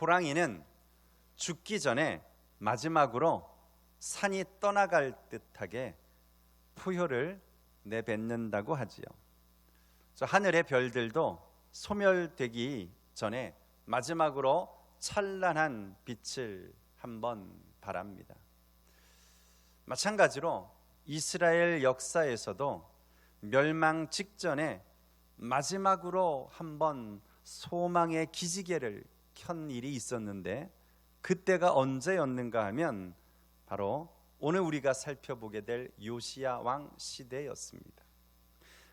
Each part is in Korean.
호랑이는 죽기 전에 마지막으로 산이 떠나갈 듯하게 포효를 내뱉는다고 하지요. 저 하늘의 별들도 소멸되기 전에 마지막으로 찬란한 빛을 한번 바랍니다. 마찬가지로 이스라엘 역사에서도 멸망 직전에 마지막으로 한번 소망의 기지개를 켠 일이 있었는데 그때가 언제였는가 하면 바로 오늘 우리가 살펴보게 될 요시야 왕 시대였습니다.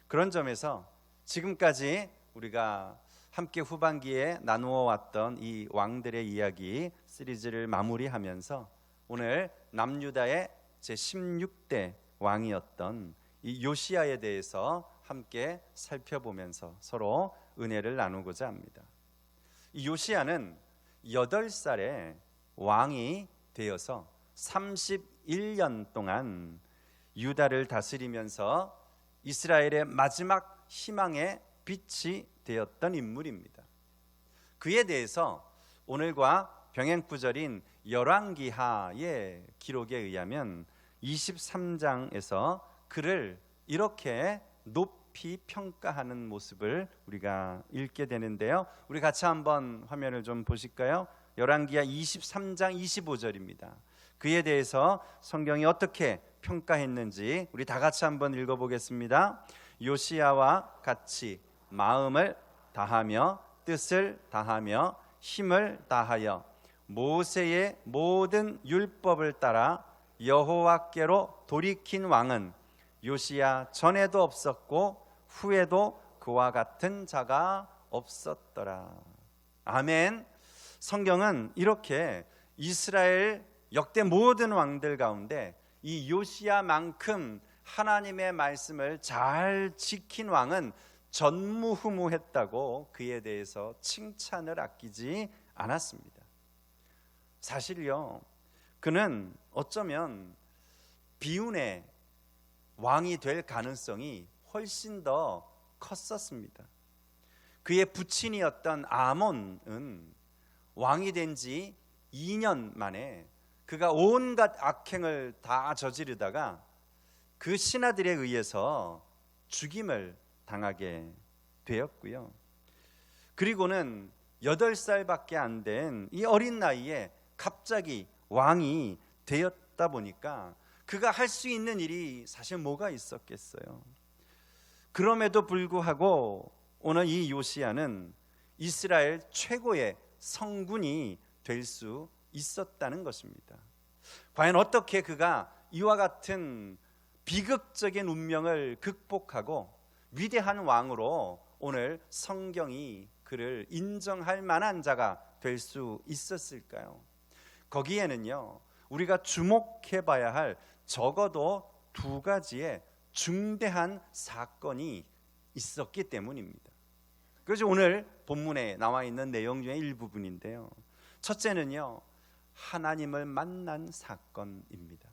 그런 점에서 지금까지 우리가 함께 후반기에 나누어 왔던 이 왕들의 이야기 시리즈를 마무리하면서 오늘 남유다의 제 16대 왕이었던 이 요시야에 대해서 함께 살펴보면서 서로 은혜를 나누고자 합니다. 이 요시야는 8살에 왕이 되어서 31년 동안 유다를 다스리면서 이스라엘의 마지막 희망의 빛이 되었던 인물입니다. 그에 대해서 오늘과 병행구절인 열왕기하의 기록에 의하면 23장에서 그를 이렇게 높 이 평가하는 모습을 우리가 읽게 되는데요. 우리 같이 한번 화면을 좀 보실까요? 열왕기하 23장 25절입니다. 그에 대해서 성경이 어떻게 평가했는지 우리 다 같이 한번 읽어보겠습니다. 요시야와 같이 마음을 다하며 뜻을 다하며 힘을 다하여 모세의 모든 율법을 따라 여호와께로 돌이킨 왕은 요시야 전에도 없었고 후에도 그와 같은 자가 없었더라. 아멘. 성경은 이렇게 이스라엘 역대 모든 왕들 가운데 이 요시야만큼 하나님의 말씀을 잘 지킨 왕은 전무후무했다고 그에 대해서 칭찬을 아끼지 않았습니다. 사실요, 그는 어쩌면 비운의 왕이 될 가능성이 훨씬 더 컸었습니다. 그의 부친이었던 아몬은 왕이 된 지 2년 만에 그가 온갖 악행을 다 저지르다가 그 신하들에 의해서 죽임을 당하게 되었고요. 그리고는 8살밖에 안 된 이 어린 나이에 갑자기 왕이 되었다 보니까 그가 할 수 있는 일이 사실 뭐가 있었겠어요. 그럼에도 불구하고 오늘 이 요시야는 이스라엘 최고의 성군이 될 수 있었다는 것입니다. 과연 어떻게 그가 이와 같은 비극적인 운명을 극복하고 위대한 왕으로 오늘 성경이 그를 인정할 만한 자가 될 수 있었을까요? 거기에는요, 우리가 주목해 봐야 할 적어도 두 가지의 중대한 사건이 있었기 때문입니다. 그래서 오늘 본문에 나와 있는 내용 중에 일부분인데요. 첫째는요, 하나님을 만난 사건입니다.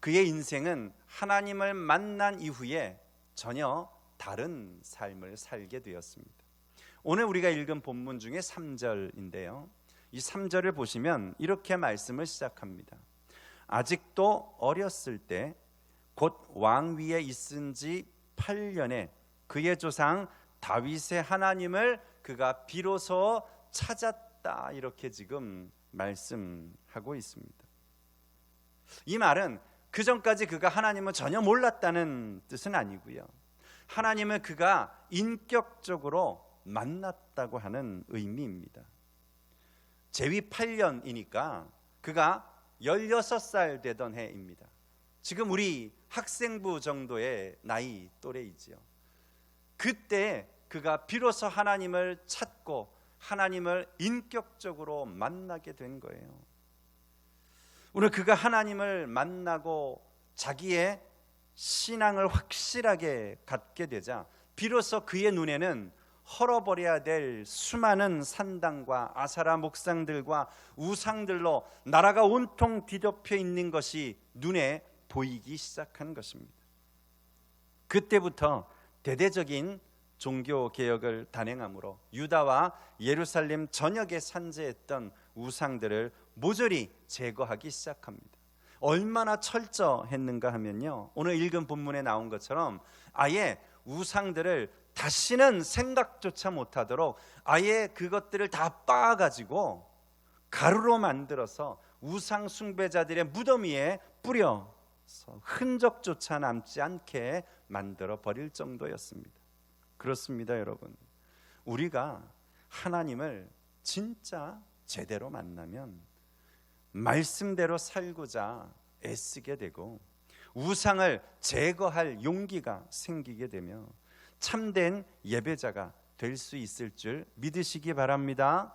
그의 인생은 하나님을 만난 이후에 전혀 다른 삶을 살게 되었습니다. 오늘 우리가 읽은 본문 중에 3절인데요. 이 3절을 보시면 이렇게 말씀을 시작합니다. 아직도 어렸을 때 곧 왕위에 있은 지 8년에 그의 조상 다윗의 하나님을 그가 비로소 찾았다 이렇게 지금 말씀하고 있습니다. 이 말은 그 전까지 그가 하나님을 전혀 몰랐다는 뜻은 아니고요. 하나님을 그가 인격적으로 만났다고 하는 의미입니다. 재위 8년이니까 그가 16살 되던 해입니다. 지금 우리 학생부 정도의 나이 또래이지요. 그때 그가 비로소 하나님을 찾고 하나님을 인격적으로 만나게 된 거예요. 오늘 그가 하나님을 만나고 자기의 신앙을 확실하게 갖게 되자 비로소 그의 눈에는 헐어버려야 될 수많은 산당과 아사라 목상들과 우상들로 나라가 온통 뒤덮여 있는 것이 눈에 보이기 시작한 것입니다. 그때부터 대대적인 종교 개혁을 단행함으로 유다와 예루살렘 전역에 산재했던 우상들을 모조리 제거하기 시작합니다. 얼마나 철저했는가 하면요. 오늘 읽은 본문에 나온 것처럼 아예 우상들을 다시는 생각조차 못하도록 아예 그것들을 다 빻아가지고 가루로 만들어서 우상 숭배자들의 무덤 위에 뿌려 서 흔적조차 남지 않게 만들어 버릴 정도였습니다. 그렇습니다, 여러분. 우리가 하나님을 진짜 제대로 만나면 말씀대로 살고자 애쓰게 되고 우상을 제거할 용기가 생기게 되며 참된 예배자가 될 수 있을 줄 믿으시기 바랍니다.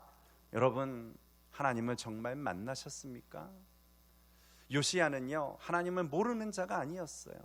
여러분 하나님을 정말 만나셨습니까? 요시야는요 하나님을 모르는 자가 아니었어요.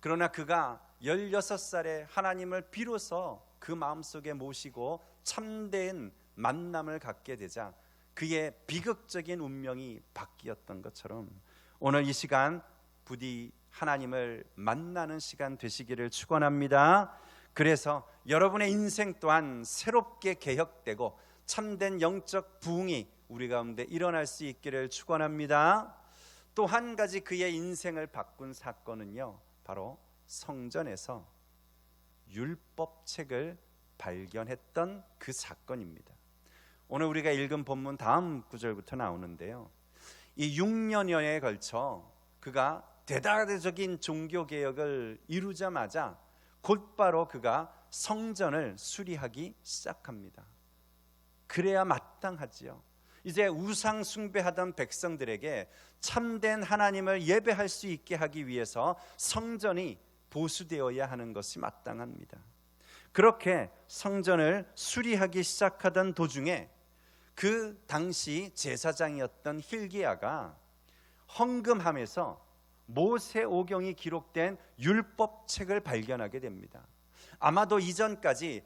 그러나 그가 16살에 하나님을 비로소 그 마음속에 모시고 참된 만남을 갖게 되자 그의 비극적인 운명이 바뀌었던 것처럼 오늘 이 시간 부디 하나님을 만나는 시간 되시기를 축원합니다. 그래서 여러분의 인생 또한 새롭게 개혁되고 참된 영적 부흥이 우리 가운데 일어날 수 있기를 축원합니다. 또 한 가지 그의 인생을 바꾼 사건은요. 바로 성전에서 율법책을 발견했던 그 사건입니다. 오늘 우리가 읽은 본문 다음 구절부터 나오는데요. 이 6년여에 걸쳐 그가 대다적인 종교 개혁을 이루자마자 곧바로 그가 성전을 수리하기 시작합니다. 그래야 마땅하지요. 이제 우상 숭배하던 백성들에게 참된 하나님을 예배할 수 있게 하기 위해서 성전이 보수되어야 하는 것이 마땅합니다. 그렇게 성전을 수리하기 시작하던 도중에 그 당시 제사장이었던 힐기야가 헌금함에서 모세 오경이 기록된 율법책을 발견하게 됩니다. 아마도 이전까지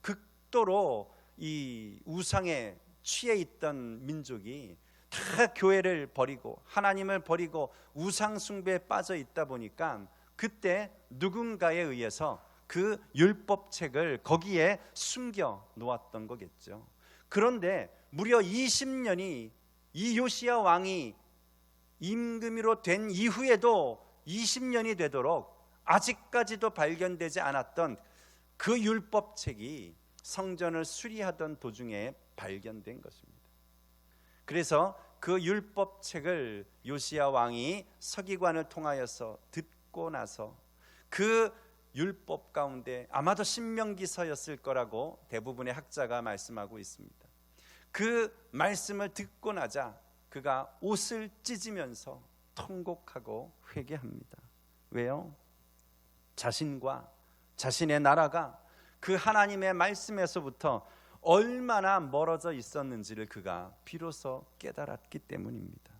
극도로 이 우상에 취해 있던 민족이 다 교회를 버리고 하나님을 버리고 우상 숭배에 빠져 있다 보니까 그때 누군가에 의해서 그 율법책을 거기에 숨겨 놓았던 거겠죠. 그런데 무려 20년이 이 요시야 왕이 임금으로 된 이후에도 20년이 되도록 아직까지도 발견되지 않았던 그 율법책이 성전을 수리하던 도중에 발견된 것입니다. 그래서 그 율법 책을 요시야 왕이 서기관을 통하여서 듣고 나서 그 율법 가운데 아마도 신명기서였을 거라고 대부분의 학자가 말씀하고 있습니다. 그 말씀을 듣고 나자 그가 옷을 찢으면서 통곡하고 회개합니다. 왜요? 자신과 자신의 나라가 그 하나님의 말씀에서부터 얼마나 멀어져 있었는지를 그가 비로소 깨달았기 때문입니다.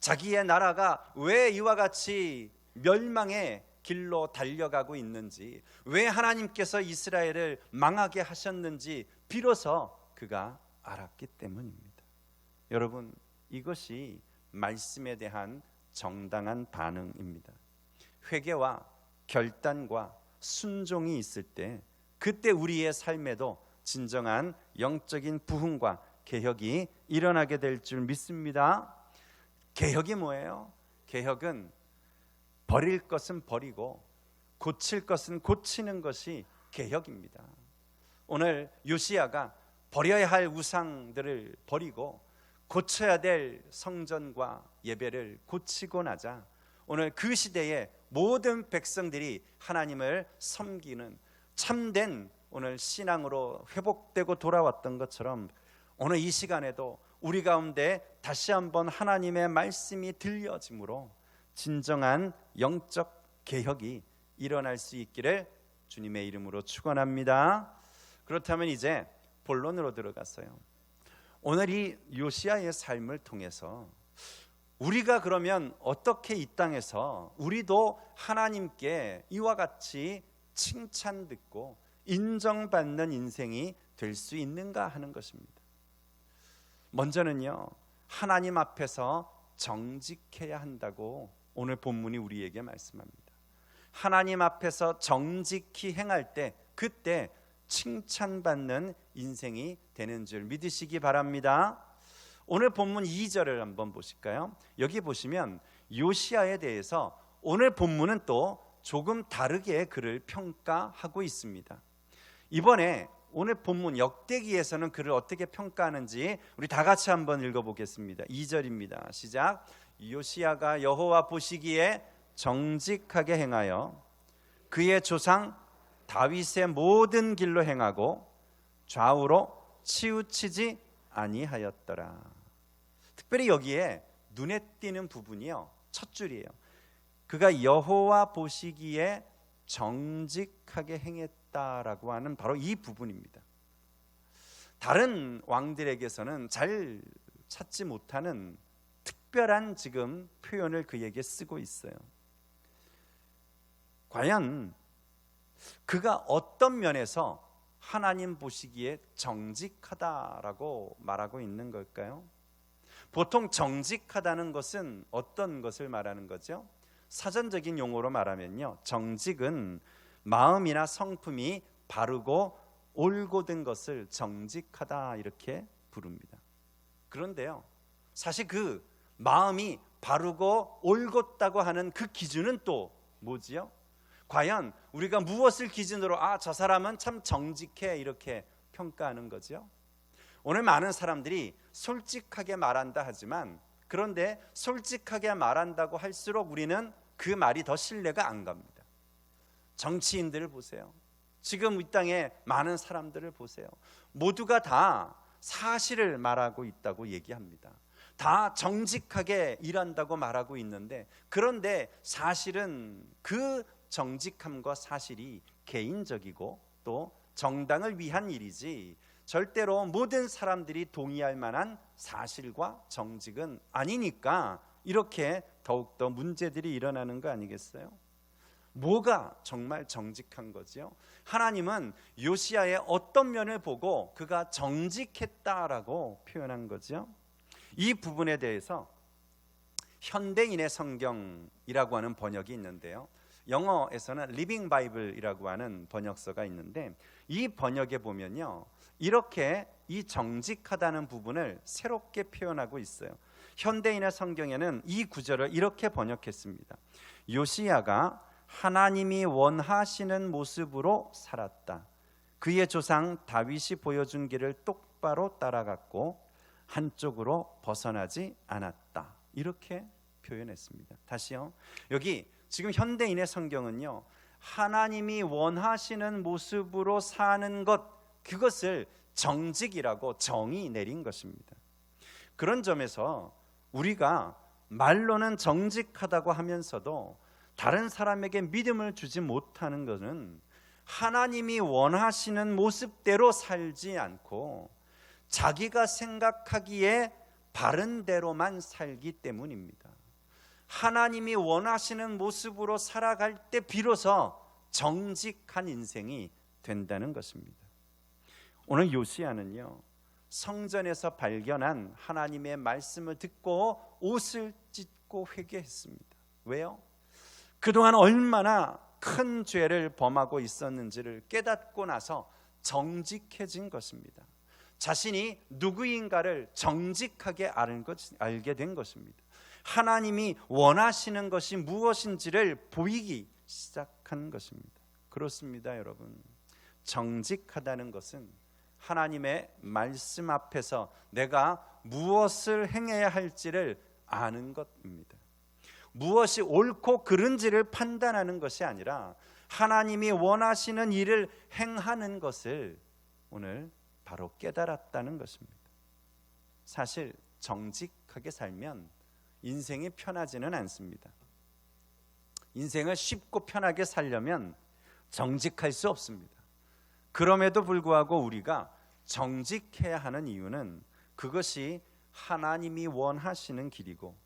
자기의 나라가 왜 이와 같이 멸망의 길로 달려가고 있는지, 왜 하나님께서 이스라엘을 망하게 하셨는지 비로소 그가 알았기 때문입니다. 여러분, 이것이 말씀에 대한 정당한 반응입니다. 회개와 결단과 순종이 있을 때 그때 우리의 삶에도 진정한 영적인 부흥과 개혁이 일어나게 될 줄 믿습니다. 개혁이 뭐예요? 개혁은 버릴 것은 버리고 고칠 것은 고치는 것이 개혁입니다. 오늘 요시야가 버려야 할 우상들을 버리고 고쳐야 될 성전과 예배를 고치고 나자 오늘 그 시대에 모든 백성들이 하나님을 섬기는 참된 오늘 신앙으로 회복되고 돌아왔던 것처럼 오늘 이 시간에도 우리 가운데 다시 한번 하나님의 말씀이 들려짐으로 진정한 영적 개혁이 일어날 수 있기를 주님의 이름으로 축원합니다. 그렇다면 이제 본론으로 들어갔어요. 오늘 이 요시아의 삶을 통해서 우리가 그러면 어떻게 이 땅에서 우리도 하나님께 이와 같이 칭찬 듣고 인정받는 인생이 될 수 있는가 하는 것입니다. 먼저는요, 하나님 앞에서 정직해야 한다고 오늘 본문이 우리에게 말씀합니다. 하나님 앞에서 정직히 행할 때 그때 칭찬받는 인생이 되는 줄 믿으시기 바랍니다. 오늘 본문 2절을 한번 보실까요? 여기 보시면 요시아에 대해서 오늘 본문은 또 조금 다르게 그를 평가하고 있습니다. 이번에 오늘 본문 역대기에서는 그를 어떻게 평가하는지 우리 다 같이 한번 읽어보겠습니다. 2절입니다. 시작. 요시아가 여호와 보시기에 정직하게 행하여 그의 조상 다윗의 모든 길로 행하고 좌우로 치우치지 아니하였더라. 특별히 여기에 눈에 띄는 부분이요. 첫 줄이에요. 그가 여호와 보시기에 정직하게 행했다라고 하는 바로 이 부분입니다. 다른 왕들에게서는 잘 찾지 못하는 특별한 지금 표현을 그에게 쓰고 있어요. 과연 그가 어떤 면에서 하나님 보시기에 정직하다라고 말하고 있는 걸까요? 보통 정직하다는 것은 어떤 것을 말하는 거죠? 사전적인 용어로 말하면요. 정직은 마음이나 성품이 바르고 올곧은 것을 정직하다 이렇게 부릅니다. 그런데요. 사실 그 마음이 바르고 올곧다고 하는 그 기준은 또 뭐지요? 과연 우리가 무엇을 기준으로 아 저 사람은 참 정직해 이렇게 평가하는 거죠. 오늘 많은 사람들이 솔직하게 말한다 하지만 그런데 솔직하게 말한다고 할수록 우리는 그 말이 더 신뢰가 안 갑니다. 정치인들을 보세요. 지금 이 땅에 많은 사람들을 보세요. 모두가 다 사실을 말하고 있다고 얘기합니다. 다 정직하게 일한다고 말하고 있는데 그런데 사실은 그 정직함과 사실이 개인적이고 또 정당을 위한 일이지 절대로 모든 사람들이 동의할 만한 사실과 정직은 아니니까 이렇게 더욱더 문제들이 일어나는 거 아니겠어요? 뭐가 정말 정직한 거지요? 하나님은 요시아의 어떤 면을 보고 그가 정직했다라고 표현한 거죠? 이 부분에 대해서 현대인의 성경이라고 하는 번역이 있는데요. 영어에서는 리빙 바이블이라고 하는 번역서가 있는데 이 번역에 보면요. 이렇게 이 정직하다는 부분을 새롭게 표현하고 있어요. 현대인의 성경에는 이 구절을 이렇게 번역했습니다. 요시야가 하나님이 원하시는 모습으로 살았다. 그의 조상 다윗이 보여준 길을 똑바로 따라갔고 한쪽으로 벗어나지 않았다. 이렇게 표현했습니다. 다시요. 여기 지금 현대인의 성경은요. 하나님이 원하시는 모습으로 사는 것 그것을 정직이라고 정의 내린 것입니다. 그런 점에서 우리가 말로는 정직하다고 하면서도 다른 사람에게 믿음을 주지 못하는 것은 하나님이 원하시는 모습대로 살지 않고 자기가 생각하기에 바른 대로만 살기 때문입니다. 하나님이 원하시는 모습으로 살아갈 때 비로소 정직한 인생이 된다는 것입니다. 오늘 요시아는요. 성전에서 발견한 하나님의 말씀을 듣고 옷을 찢고 회개했습니다. 왜요? 그동안 얼마나 큰 죄를 범하고 있었는지를 깨닫고 나서 정직해진 것입니다. 자신이 누구인가를 정직하게 알게 된 것입니다. 하나님이 원하시는 것이 무엇인지를 보이기 시작한 것입니다. 그렇습니다, 여러분. 정직하다는 것은 하나님의 말씀 앞에서 내가 무엇을 행해야 할지를 아는 것입니다. 무엇이 옳고 그른지를 판단하는 것이 아니라 하나님이 원하시는 일을 행하는 것을 오늘 바로 깨달았다는 것입니다. 사실 정직하게 살면 인생이 편하지는 않습니다. 인생을 쉽고 편하게 살려면 정직할 수 없습니다. 그럼에도 불구하고 우리가 정직해야 하는 이유는 그것이 하나님이 원하시는 길이고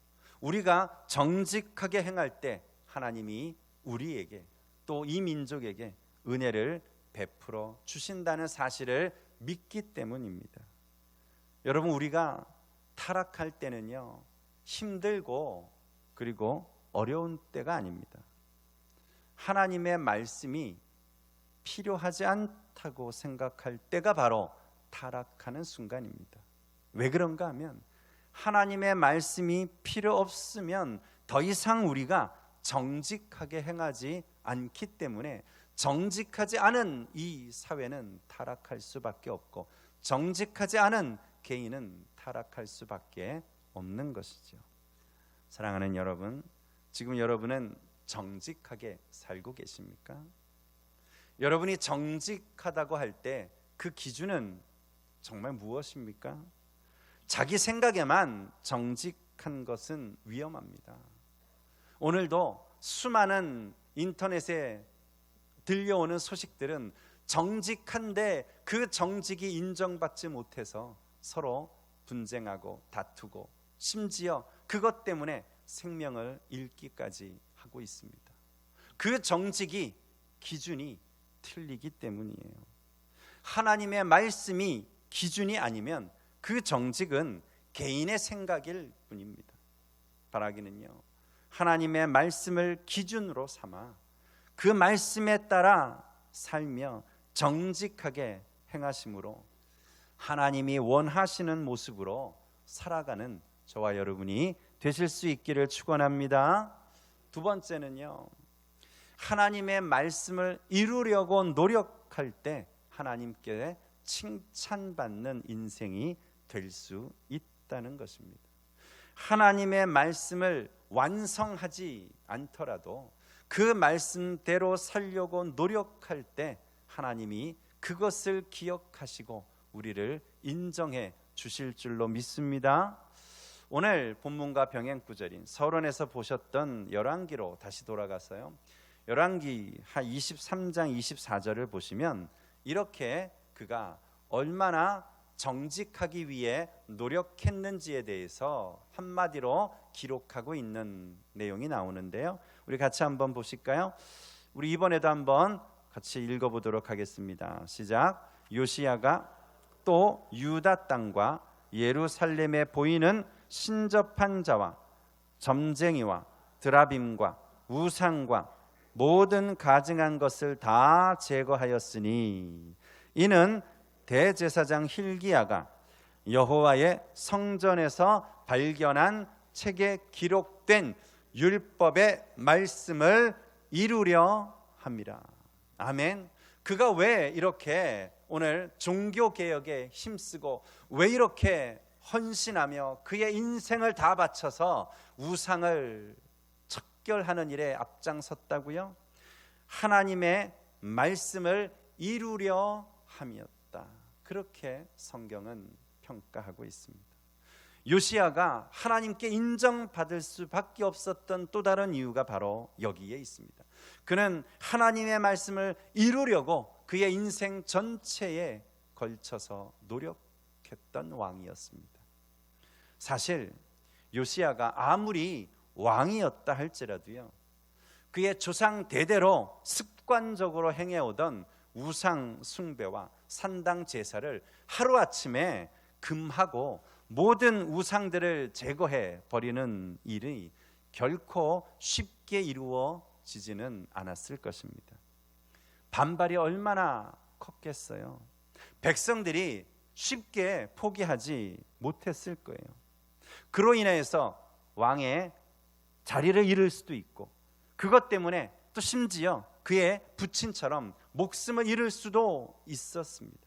우리가 정직하게 행할 때 하나님이 우리에게 또 이 민족에게 은혜를 베풀어 주신다는 사실을 믿기 때문입니다. 여러분 우리가 타락할 때는요. 힘들고 그리고 어려운 때가 아닙니다. 하나님의 말씀이 필요하지 않 다고 생각할 때가 바로 타락하는 순간입니다. 왜 그런가 하면 하나님의 말씀이 필요 없으면 더 이상 우리가 정직하게 행하지 않기 때문에 정직하지 않은 이 사회는 타락할 수밖에 없고 정직하지 않은 개인은 타락할 수밖에 없는 것이죠. 사랑하는 여러분, 지금 여러분은 정직하게 살고 계십니까? 여러분이 정직하다고 할 때 그 기준은 정말 무엇입니까? 자기 생각에만 정직한 것은 위험합니다. 오늘도 수많은 인터넷에 들려오는 소식들은 정직한데 그 정직이 인정받지 못해서 서로 분쟁하고 다투고 심지어 그것 때문에 생명을 잃기까지 하고 있습니다. 그 정직이 기준이 틀리기 때문이에요. 하나님의 말씀이 기준이 아니면 그 정직은 개인의 생각일 뿐입니다. 바라기는요. 하나님의 말씀을 기준으로 삼아 그 말씀에 따라 살며 정직하게 행하심으로 하나님이 원하시는 모습으로 살아가는 저와 여러분이 되실 수 있기를 축원합니다. 두 번째는요. 하나님의 말씀을 이루려고 노력할 때 하나님께 칭찬받는 인생이 될 수 있다는 것입니다. 하나님의 말씀을 완성하지 않더라도 그 말씀대로 살려고 노력할 때 하나님이 그것을 기억하시고 우리를 인정해 주실 줄로 믿습니다. 오늘 본문과 병행 구절인 서론에서 보셨던 열왕기로 다시 돌아가서요. 열왕기 한 23장 24절을 보시면 이렇게 그가 얼마나 정직하기 위해 노력했는지에 대해서 한마디로 기록하고 있는 내용이 나오는데요. 우리 같이 한번 보실까요? 우리 이번에도 한번 같이 읽어 보도록 하겠습니다. 시작. 요시야가 또 유다 땅과 예루살렘에 보이는 신접한 자와 점쟁이와 드라빔과 우상과 모든 가증한 것을 다 제거하였으니 이는 대제사장 힐기야가 여호와의 성전에서 발견한 책에 기록된 율법의 말씀을 이루려 합니다. 아멘. 그가 왜 이렇게 오늘 종교 개혁에 힘쓰고 왜 이렇게 헌신하며 그의 인생을 다 바쳐서 우상을 척결하는 일에 앞장섰다고요? 하나님의 말씀을 이루려 함이었다. 그렇게 성경은 평가하고 있습니다. 요시아가 하나님께 인정받을 수밖에 없었던 또 다른 이유가 바로 여기에 있습니다. 그는 하나님의 말씀을 이루려고 그의 인생 전체에 걸쳐서 노력했던 왕이었습니다. 사실 요시아가 아무리 왕이었다 할지라도요. 그의 조상 대대로 습관적으로 행해오던 우상 숭배와 산당 제사를 하루아침에 금하고 모든 우상들을 제거해 버리는 일이 결코 쉽게 이루어지지는 않았을 것입니다. 반발이 얼마나 컸겠어요. 백성들이 쉽게 포기하지 못했을 거예요. 그로 인해서 왕의 자리를 잃을 수도 있고 그것 때문에 또 심지어 그의 부친처럼 목숨을 잃을 수도 있었습니다.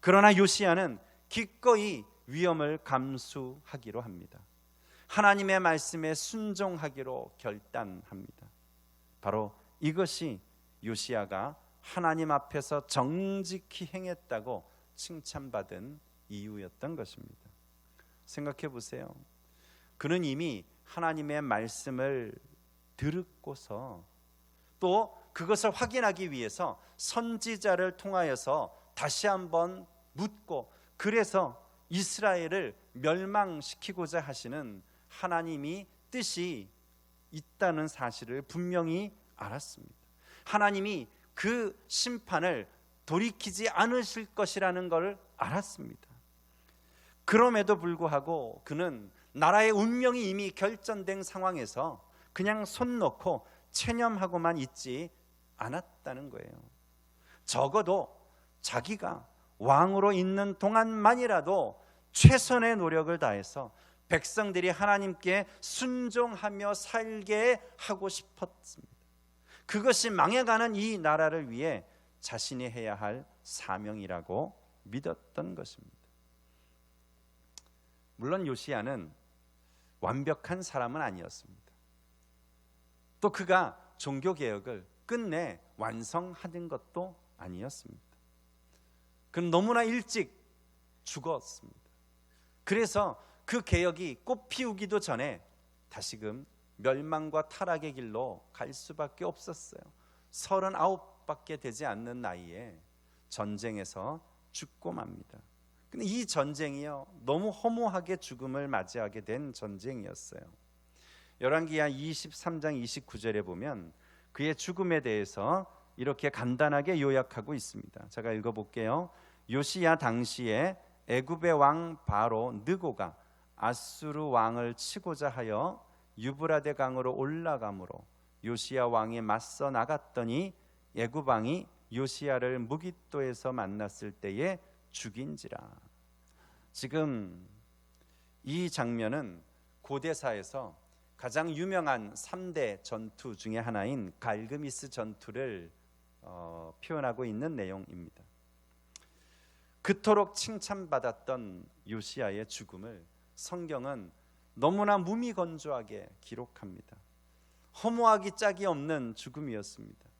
그러나 요시아는 기꺼이 위험을 감수하기로 합니다. 하나님의 말씀에 순종하기로 결단합니다. 바로 이것이 요시아가 하나님 앞에서 정직히 행했다고 칭찬받은 이유였던 것입니다. 생각해 보세요. 그는 이미 하나님의 말씀을 들었고서 또 그것을 확인하기 위해서 선지자를 통하여서 다시 한번 묻고 그래서 이스라엘을 멸망시키고자 하시는 하나님이 뜻이 있다는 사실을 분명히 알았습니다. 하나님이 그 심판을 돌이키지 않으실 것이라는 걸 알았습니다. 그럼에도 불구하고 그는 나라의 운명이 이미 결정된 상황에서 그냥 손 놓고 체념하고만 있지 않았다는 거예요. 적어도 자기가 왕으로 있는 동안만이라도 최선의 노력을 다해서 백성들이 하나님께 순종하며 살게 하고 싶었습니다. 그것이 망해가는 이 나라를 위해 자신이 해야 할 사명이라고 믿었던 것입니다. 물론 요시야는 완벽한 사람은 아니었습니다. 또 그가 종교 개혁을 끝내 완성하는 것도 아니었습니다. 그는 너무나 일찍 죽었습니다. 그래서 그 개혁이 꽃 피우기도 전에 다시금 멸망과 타락의 길로 갈 수밖에 없었어요. 39밖에 되지 않는 나이에 전쟁에서 죽고 맙니다. 근데 이 전쟁이요 너무 허무하게 죽음을 맞이하게 된 전쟁이었어요. 열왕기하 23장 29절에 보면 그의 죽음에 대해서 이렇게 간단하게 요약하고 있습니다. 제가 읽어볼게요. 요시야 당시에 애굽의 왕 바로 느고가 아수르 왕을 치고자 하여 유브라데 강으로 올라가므로 요시야 왕이 맞서 나갔더니 애굽 왕이 요시야를 무기또에서 만났을 때에 죽인지라. 지금 이 장면은 고대사에서 가장 유명한 3대 전투 중의 하나인 갈그미스 전투를 어, 표현하고 있는 내용입니다. 그토록 칭찬받았던 요시야의 죽음을 성경은 너무나 무미건조하게 기록합니다. 허무하기 짝이 없는 죽음이었습니다.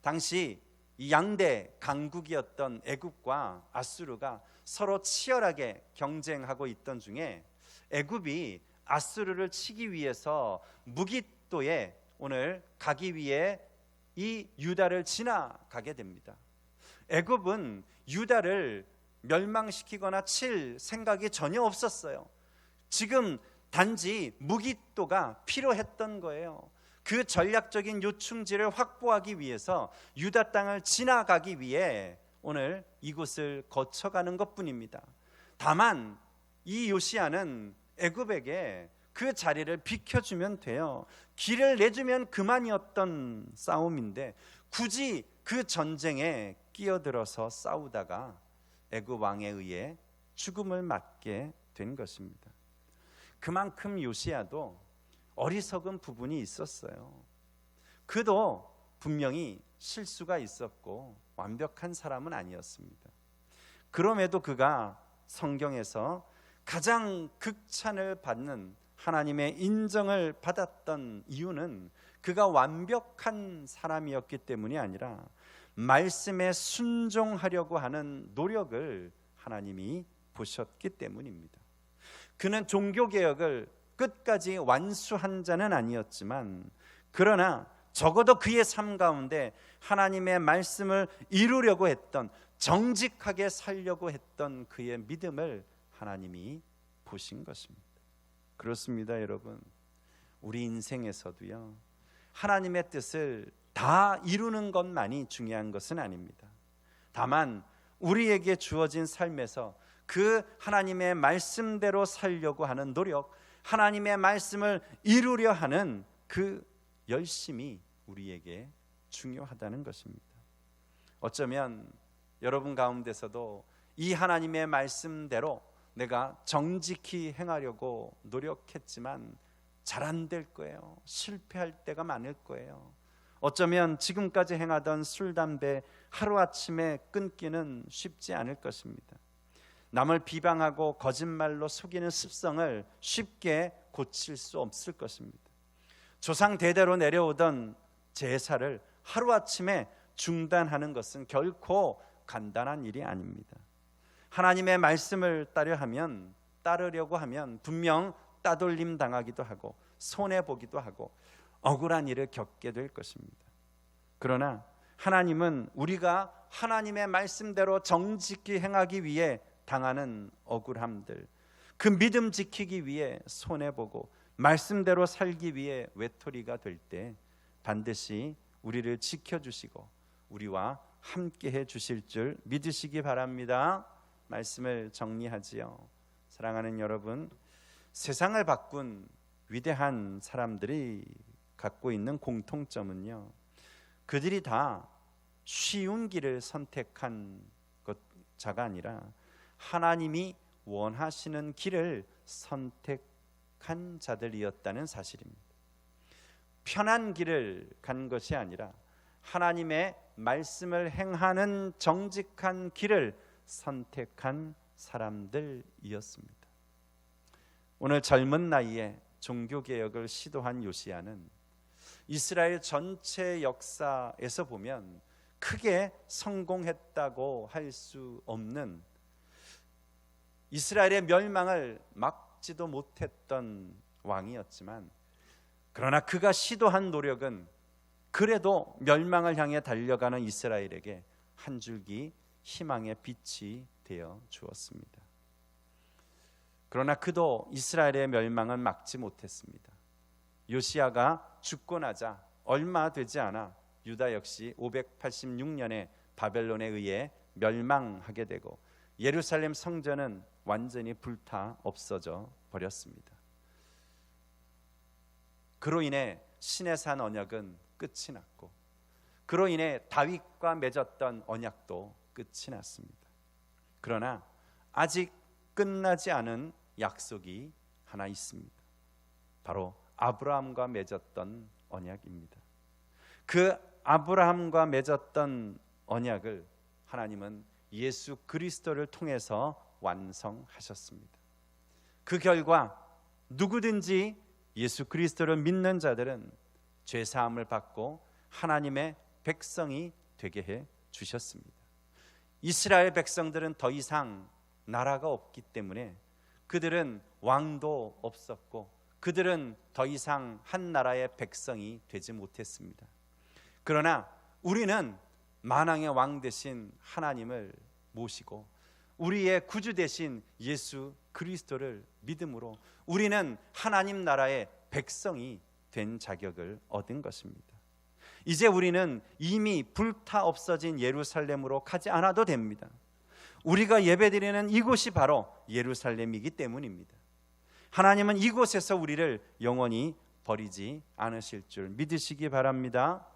당시 이 양대 강국이었던 애굽과 아수르가 서로 치열하게 경쟁하고 있던 중에 애굽이 아수르를 치기 위해서 무기또에 오늘 가기 위해 이 유다를 지나가게 됩니다. 애굽은 유다를 멸망시키거나 칠 생각이 전혀 없었어요. 지금 단지 무기또가 필요했던 거예요. 그 전략적인 요충지를 확보하기 위해서 유다 땅을 지나가기 위해 오늘 이곳을 거쳐가는 것뿐입니다. 다만 이 요시아는 애굽에게 그 자리를 비켜주면 돼요. 길을 내주면 그만이었던 싸움인데 굳이 그 전쟁에 끼어들어서 싸우다가 애굽 왕에 의해 죽음을 맞게 된 것입니다. 그만큼 요시아도 어리석은 부분이 있었어요. 그도 분명히 실수가 있었고 완벽한 사람은 아니었습니다. 그럼에도 그가 성경에서 가장 극찬을 받는 하나님의 인정을 받았던 이유는 그가 완벽한 사람이었기 때문이 아니라 말씀에 순종하려고 하는 노력을 하나님이 보셨기 때문입니다. 그는 종교 개혁을 끝까지 완수한 자는 아니었지만 그러나 적어도 그의 삶 가운데 하나님의 말씀을 이루려고 했던 정직하게 살려고 했던 그의 믿음을 하나님이 보신 것입니다. 그렇습니다, 여러분. 우리 인생에서도요. 하나님의 뜻을 다 이루는 것만이 중요한 것은 아닙니다. 다만 우리에게 주어진 삶에서 그 하나님의 말씀대로 살려고 하는 노력, 하나님의 말씀을 이루려 하는 그 열심이 우리에게 중요하다는 것입니다. 어쩌면 여러분 가운데서도 이 하나님의 말씀대로 내가 정직히 행하려고 노력했지만 잘 안 될 거예요. 실패할 때가 많을 거예요. 어쩌면 지금까지 행하던 술, 담배 하루아침에 끊기는 쉽지 않을 것입니다. 남을 비방하고 거짓말로 속이는 습성을 쉽게 고칠 수 없을 것입니다. 조상 대대로 내려오던 제사를 하루아침에 중단하는 것은 결코 간단한 일이 아닙니다. 하나님의 말씀을 따려 하면 따르려고 하면 분명 따돌림 당하기도 하고 손해 보기도 하고 억울한 일을 겪게 될 것입니다. 그러나 하나님은 우리가 하나님의 말씀대로 정직히 행하기 위해 당하는 억울함들, 그 믿음 지키기 위해 손해 보고 말씀대로 살기 위해 외톨이가 될 때 반드시 우리를 지켜 주시고 우리와 함께 해 주실 줄 믿으시기 바랍니다. 말씀을 정리하지요. 사랑하는 여러분, 세상을 바꾼 위대한 사람들이 갖고 있는 공통점은요. 그들이 다 쉬운 길을 선택한 것 자가 아니라 하나님이 원하시는 길을 선택한 자들이었다는 사실입니다. 편한 길을 간 것이 아니라 하나님의 말씀을 행하는 정직한 길을 선택한 사람들이었습니다. 오늘 젊은 나이에 종교 개혁을 시도한 요시아는 이스라엘 전체 역사에서 보면 크게 성공했다고 할 수 없는 이스라엘의 멸망을 막지도 못했던 왕이었지만 그러나 그가 시도한 노력은 그래도 멸망을 향해 달려가는 이스라엘에게 한 줄기 희망의 빛이 되어 주었습니다. 그러나 그도 이스라엘의 멸망은 막지 못했습니다. 요시아가 죽고 나자 얼마 되지 않아 유다 역시 586년에 바벨론에 의해 멸망하게 되고 예루살렘 성전은 완전히 불타 없어져 버렸습니다. 그로 인해 신의 산 언약은 끝이 났고 그로 인해 다윗과 맺었던 언약도 끝이 났습니다. 그러나 아직 끝나지 않은 약속이 하나 있습니다. 바로 아브라함과 맺었던 언약입니다. 그 아브라함과 맺었던 언약을 하나님은 예수 그리스도를 통해서 완성하셨습니다. 그 결과 누구든지 예수 그리스도를 믿는 자들은 죄 사함을 받고 하나님의 백성이 되게 해 주셨습니다. 이스라엘 백성들은 더 이상 나라가 없기 때문에 그들은 왕도 없었고 그들은 더 이상 한 나라의 백성이 되지 못했습니다. 그러나 우리는 만왕의 왕 대신 하나님을 모시고 우리의 구주 대신 예수 그리스도를 믿음으로 우리는 하나님 나라의 백성이 된 자격을 얻은 것입니다. 이제 우리는 이미 불타 없어진 예루살렘으로 가지 않아도 됩니다. 우리가 예배드리는 이곳이 바로 예루살렘이기 때문입니다. 하나님은 이곳에서 우리를 영원히 버리지 않으실 줄 믿으시기 바랍니다.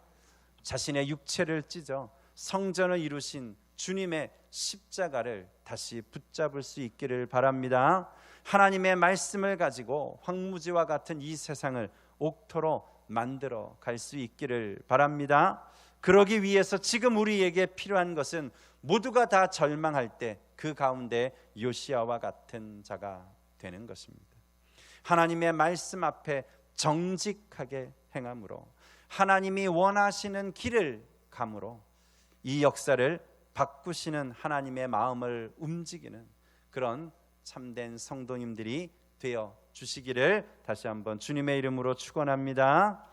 자신의 육체를 찢어 성전을 이루신 주님의 십자가를 다시 붙잡을 수 있기를 바랍니다. 하나님의 말씀을 가지고 황무지와 같은 이 세상을 옥토로 만들어 갈 수 있기를 바랍니다. 그러기 위해서 지금 우리에게 필요한 것은 모두가 다 절망할 때 그 가운데 요시아와 같은 자가 되는 것입니다. 하나님의 말씀 앞에 정직하게 행함으로 하나님이 원하시는 길을 감으로 이 역사를 바꾸시는 하나님의 마음을 움직이는 그런 참된 성도님들이 되어 주시기를 다시 한번 주님의 이름으로 축원합니다.